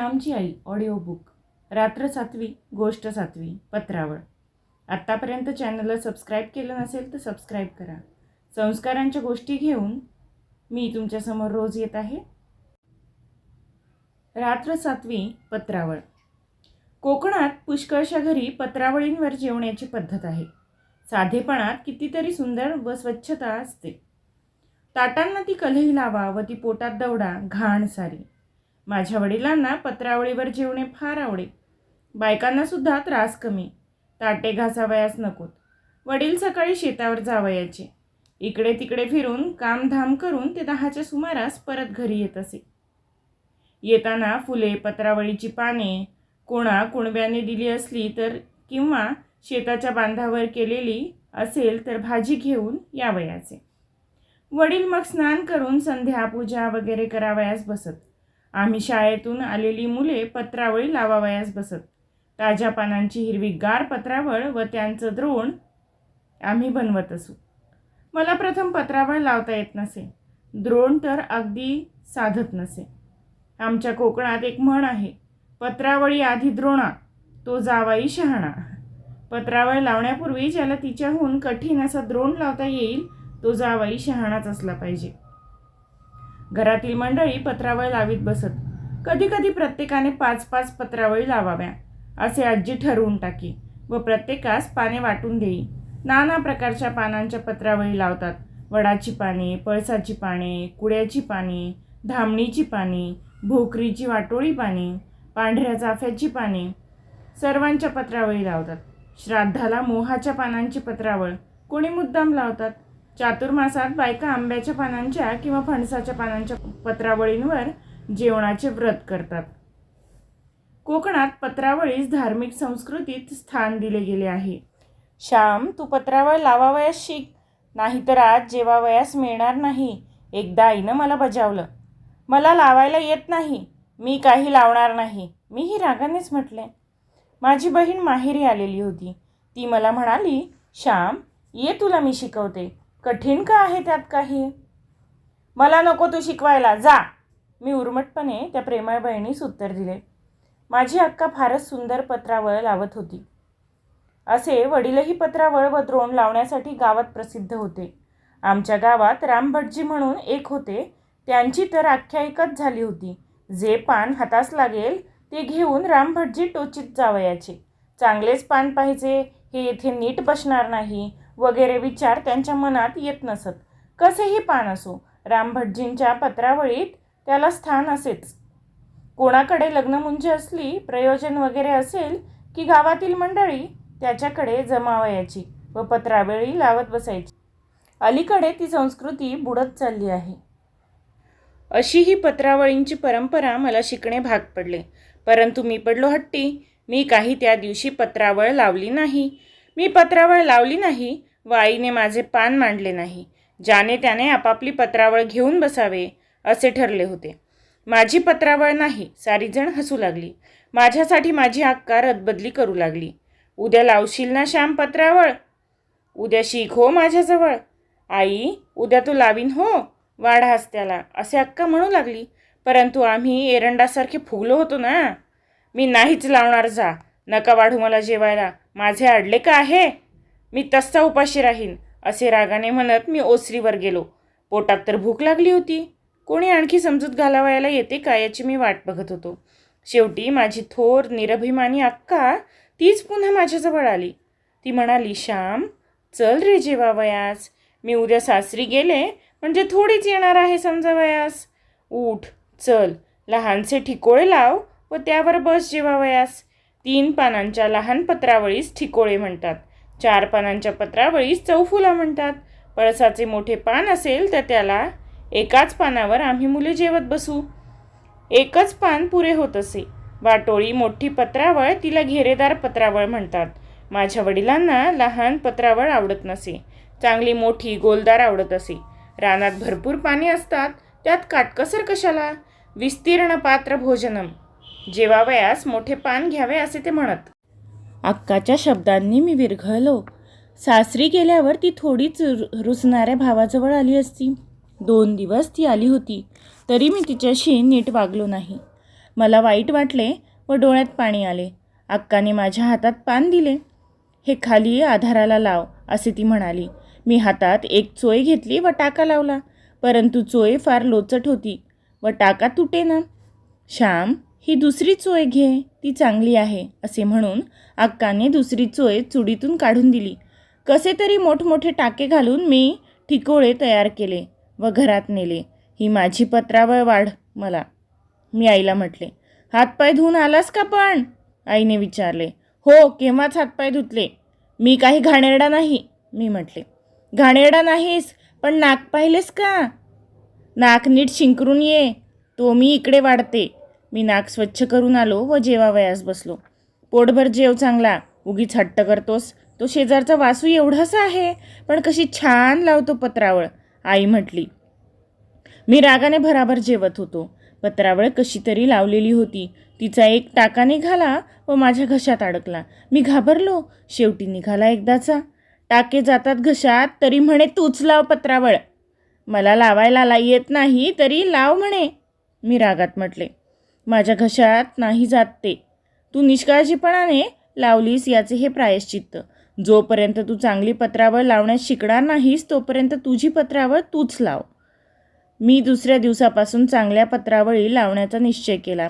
श्यामची आई audio book रात्र सातवी गोष्ट सातवी पत्रावळ. आत्तापर्यंत चॅनलला सबस्क्राईब केलं नसेल तर सबस्क्राईब करा. संस्कारांच्या गोष्टी घेऊन मी तुमच्यासमोर रोज येत आहे. रात्र सातवी पत्रावळ. कोकणात पुष्कळशा घरी पत्रावळींवर जेवण्याची पद्धत आहे. साधेपणात कितीतरी सुंदर व स्वच्छता असते. ताटांना ती कलही लावा व ती पोटात दवडा घाण सारी. माझ्या वडिलांना पत्रावळीवर जेवणे फार आवडे बायकांना सुद्धा त्रास कमी. ताटे घासावयास नकोत. वडील सकाळी शेतावर जावयाचे. इकडे तिकडे फिरून कामधाम करून ते दहाच्या सुमारास परत घरी येत असे. येताना फुले पत्रावळीची पाने कोणा कुणब्याने दिली असली तर किंवा शेताच्या बांधावर केलेली असेल तर भाजी घेऊन यावयाचे. वडील मग स्नान करून संध्या पूजा वगैरे करावयास बसत. आम्ही शाळेतून आलेली मुले पत्रावळी लावावयास बसत. ताज्या पानांची हिरवीगार पत्रावळ व त्यांचं द्रोण आम्ही बनवत असू. मला प्रथम पत्रावळ लावता येत नसे. द्रोण तर अगदी साधत नसे. आमच्या कोकणात एक म्हण आहे पत्रावळी आधी द्रोणा तो जावाई शहाणा. पत्रावळ लावण्यापूर्वी ज्याला तिच्याहून कठीण असा द्रोण लावता येईल तो जावाई शहाणाच असला पाहिजे. घरातील मंडळी पत्रावळ लावीत बसत. कधी कधी प्रत्येकाने पाच पाच पत्रावळी लावाव्या असे आजी ठरवून टाकी व प्रत्येकास पाने वाटून देई नाना प्रकारच्या पानांच्या पत्रावळी लावतात. वडाची पाने पळसाची पाने कुड्याची पाने धामणीची पाने भोकरीची वाटोळी पाने पांढऱ्या चाफ्याची पाने सर्वांच्या पत्रावळी लावतात. श्राद्धाला मोहाच्या पानांची पत्रावळ कोणी मुद्दाम लावतात? चातुर्मासात बायका आंब्याच्या पानांच्या किंवा फणसाच्या पानांच्या पत्रावळींवर जेवणाचे व्रत करतात. कोकणात पत्रावळीस धार्मिक संस्कृतीत स्थान दिले गेले आहे. श्याम तू पत्रावळ लावावयास शिक नाहीतर आज जेवावयास मिळणार नाही. एकदा आईनं मला बजावलं. मला लावायला येत नाही. मी काही लावणार नाही. मीही रागानेच म्हटले. माझी बहीण माहेरी आलेली होती. ती मला म्हणाली श्याम ये तुला मी शिकवते. कठीण का आहे त्यात काही? मला नको तू शिकवायला. जा. मी उर्मटपणे त्या प्रेमळ बहिणीस उत्तर दिले. माझी अक्का फारच सुंदर पत्रावळ लावत होती. असे वडीलही पत्रावळ व द्रोण लावण्यासाठी गावात प्रसिद्ध होते. आमच्या गावात रामभटजी म्हणून एक होते. त्यांची तर आख्यायिकाच झाली होती. जे पान हातास लागेल ते घेऊन रामभटजी टोचीत जावयाचे. चांगलेच पान पाहिजे. हे येथे नीट बसणार नाही. वगैरे विचार त्यांच्या मनात येत नसत. कसेही पान असो रामभटजींच्या पत्रावळीत त्याला स्थान असेच. कोणाकडे लग्नमुंज असली प्रयोजन वगैरे असेल की गावातील मंडळी त्याच्याकडे जमावयाची व पत्रावळी लावत बसायची. अलीकडे ती संस्कृती बुडत चालली आहे. अशी ही पत्रावळींची परंपरा मला शिकणे भाग पडले. परंतु मी पडलो हट्टी. मी काही त्या दिवशी पत्रावळ लावली नाही. मी पत्रावळ लावली नाही व आईने माझे पान मांडले नाही. ज्याने त्याने आपापली पत्रावळ घेऊन बसावे असे ठरले होते. माझी पत्रावळ नाही सारीजण हसू लागली. माझ्यासाठी माझी हक्का रदबदली करू लागली. उद्या लावशील ना श्याम पत्रावळ? उद्या शिक हो माझ्याजवळ. आई उद्या तू लावीन हो? वाढास त्याला असे अक्का म्हणू लागली. परंतु आम्ही एरंडासारखे फुगलो होतो ना. मी नाहीच लावणार जा. नका वाढू मला जेवायला. माझे अडले का आहे? मी तस्सा उपाशी राहीन असे रागाने म्हणत मी ओसरीवर गेलो. पोटात तर भूक लागली होती. कोणी आणखी समजूत घालावायला येते का याची मी वाट बघत होतो. शेवटी माझी थोर निरभिमानी अक्का तीच पुन्हा माझ्याजवळ आली. ती म्हणाली श्याम चल रे जेवावयास. मी उद्या सासरी गेले म्हणजे थोडीच येणार आहे समजावयास. उठ चल लहानसे ठिकोळे लाव व त्यावर बस जेवावयास. तीन पानांच्या लहान पत्रावळीस ठिकोळे म्हणतात. चार पानांच्या पत्रावळीस चौफुला म्हणतात. पळसाचे मोठे पान असेल तर त्याला एकाच पानावर आम्ही मुले जेवत बसू. एकच पान पुरे होत असे. वाटोळी मोठी पत्रावळ तिला घेरेदार पत्रावळ म्हणतात. माझ्या वडिलांना लहान पत्रावळ आवडत नसे. चांगली मोठी गोलदार आवडत असे. रानात भरपूर पाने असतात. त्यात काटकसर कशाला? विस्तीर्ण पात्र भोजनम. जेवावयास मोठे पान घ्यावे असे ते म्हणत. अक्काच्या शब्दांनी मी विरघळलो. सासरी गेल्यावर ती थोडीच रु- रुसणाऱ्या भावाजवळ आली असती. दोन दिवस ती आली होती. तरी मी तिच्याशी नीट वागलो नाही. मला वाईट वाटले व डोळ्यात पाणी आले. अक्काने माझ्या हातात पान दिले. हे खाली आधाराला लाव असे ती म्हणाली. मी हातात एक चोय घेतली व टाका लावला. परंतु चोय फार लोचट होती. व टाका तुटेना. श्याम ही दुसरी चोय घे ती चांगली आहे असे म्हणून अक्काने दुसरी चोय चुडीतून काढून दिली. कसे तरी मोठमोठे टाके घालून मी ठिकोळे तयार केले व घरात नेले. ही माझी पत्रावळ वाढ मला. मी आईला म्हटले हातपाय धुवून आलास का पण? आईने विचारले हो केव्हाच हातपाय धुतले? मी काही घाणेरडा नाही. मी म्हटले घाणेरडा नाहीस पण नाक पाहिलेस का? नाक नीट शिंकरून ये तो मी इकडे वाढते. मी नाक स्वच्छ करून आलो व जेवावयास बसलो. पोटभर जेव चांगला. उगीच हट्ट करतोस. तो शेजारचा वासू एवढासा आहे पण कशी छान लावतो पत्रावळ. आई म्हटली मी रागाने भराभर जेवत होतो. पत्रावळ कशी तरी लावलेली होती. तिचा एक टाका निघाला व माझ्या घशात अडकला. मी घाबरलो. शेवटी निघाला एकदाचा. टाके जातात घशात तरी म्हणे तूच लाव पत्रावळ. मला लावायला ला येत नाही तरी लाव म्हणे. मी रागात म्हटले माझ्या घशात नाही जात ते. तू निष्काळजीपणाने लावलीस याचे हे प्रायश्चित्त. जोपर्यंत तू चांगली पत्रावळ लावण्यास शिकणार नाहीस तोपर्यंत तुझी पत्रावळ तूच लाव. मी दुसऱ्या दिवसापासून चांगल्या पत्रावळी लावण्याचा निश्चय केला.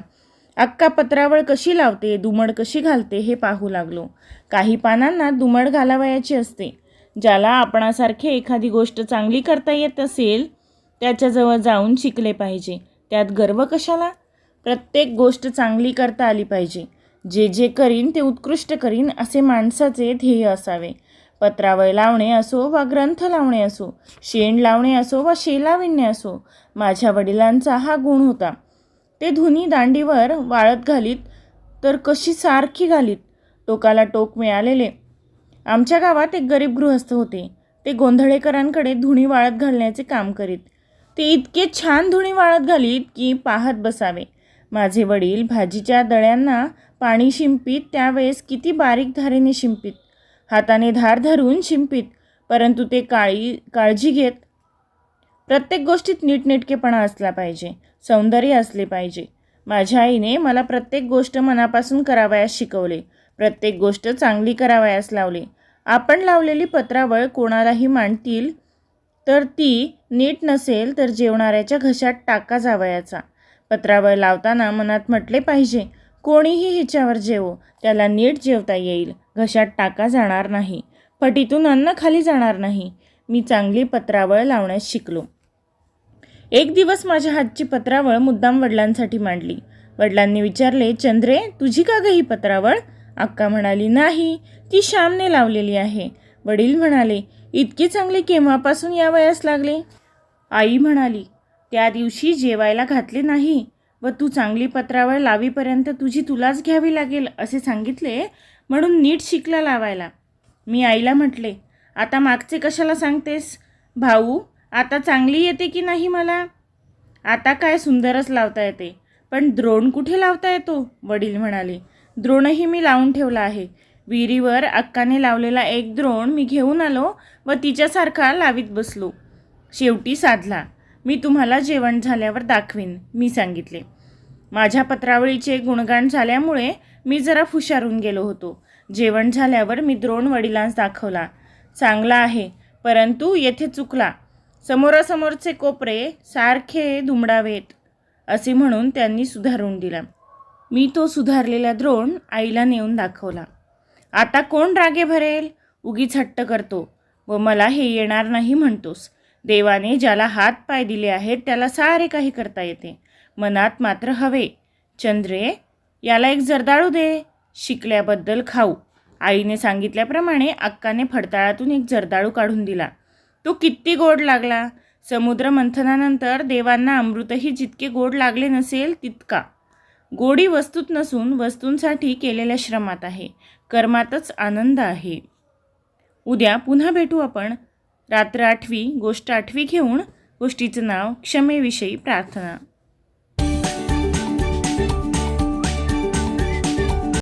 अक्का पत्रावळ कशी लावते दुमड कशी घालते हे पाहू लागलो. काही पानांना दुमड घालावयाची असते. ज्याला आपणासारखे एखादी गोष्ट चांगली करता येत असेल त्याच्याजवळ जाऊन शिकले पाहिजे. त्यात गर्व कशाला? प्रत्येक गोष्ट चांगली करता आली पाहिजे. जे जे करीन ते उत्कृष्ट करीन असे माणसाचे ध्येय असावे. पत्रावळ लावणे असो वा ग्रंथ लावणे असो शेण लावणे असो वा शेला विणणे असो माझ्या वडिलांचा हा गुण होता. ते धुनी दांडीवर वाळत घालीत तर कशी सारखी घालीत? टोकाला टोक मिळालेले. आमच्या गावात एक गरीब गृहस्थ होते. ते गोंधळेकरांकडे धुणी वाळत घालण्याचे काम करीत. ते इतके छान धुणी वाळत घालीत की पाहत बसावे. माझे वडील भाजीच्या दळ्यांना पाणी शिंपीत त्यावेळेस किती बारीक धारेने शिंपीत. हाताने धार धरून शिंपीत परंतु ते काळी काळजी घेत. प्रत्येक गोष्टीत नीटनेटकेपणा असला पाहिजे सौंदर्य असले पाहिजे. माझ्या आईने मला प्रत्येक गोष्ट मनापासून करावयास शिकवले प्रत्येक गोष्ट चांगली करावयास लावली. आपण लावलेली पत्रावळ कोणालाही मांडतील तर ती नीट नसेल तर जेवणाऱ्याच्या घशात टाका जावयाचा. पत्रावळ लावताना मनात म्हटले पाहिजे कोणीही हिच्यावर जेवो त्याला नीट जेवता येईल घशात टाका जाणार नाही पटीतून अन्न खाली जाणार नाही. मी चांगली पत्रावळ लावण्यास शिकलो. एक दिवस माझ्या हातची पत्रावळ मुद्दाम वडिलांसाठी मांडली. वडिलांनी विचारले चंद्रे तुझी का गं ही पत्रावळ? अक्का म्हणाली नाही ती श्यामने लावलेली आहे. वडील म्हणाले इतकी चांगली केव्हापासून या वयास लागले? आई म्हणाली त्या दिवशी जेवायला घातले नाही व तू चांगली पत्रावळ लावीपर्यंत तुझी तुलाच घ्यावी लागेल असे सांगितले म्हणून नीट शिकला लावायला. मी आईला म्हटले आता मागचे कशाला सांगतेस? भाऊ आता चांगली येते की नाही मला? आता काय सुंदरच लावता येते. पण द्रोण कुठे लावता येतो? वडील म्हणाले द्रोणही मी लावून ठेवला आहे. विहिरीवर अक्काने लावलेला एक द्रोण मी घेऊन आलो व तिच्यासारखा लावीत बसलो. शेवटी साधला. मी तुम्हाला जेवण झाल्यावर दाखवीन मी सांगितले. माझ्या पत्रावळीचे गुणगान झाल्यामुळे मी जरा फुशारून गेलो होतो. जेवण झाल्यावर मी द्रोण वडिलांस दाखवला. चांगला आहे परंतु येथे चुकला. समोरासमोरचे कोपरे सारखे धुमडावेत असे म्हणून त्यांनी सुधारून दिला. मी तो सुधारलेला द्रोण आईला नेऊन दाखवला. आता कोण रागे भरेल? उगीच हट्ट करतो व मला हे येणार नाही म्हणतोस. देवाने ज्याला हात पाय दिले आहेत त्याला सारे काही करता येते. मनात मात्र हवे. चंद्रे याला एक जर्दाळू दे. शिकल्याबद्दल खाऊ. आईने सांगितल्याप्रमाणे अक्काने फडताळातून एक जर्दाळू काढून दिला. तो किती गोड लागला. समुद्र मंथनानंतर देवांना अमृतही जितके गोड लागले नसेल तितका. गोडी वस्तूत नसून वस्तूंसाठी केलेल्या श्रमात आहे. कर्मातच आनंद आहे. उद्या पुन्हा भेटू आपण. रात्र आठवी गोष्ट आठवी घेऊन गोष्टीचं नाव क्षमेविषयी प्रार्थना.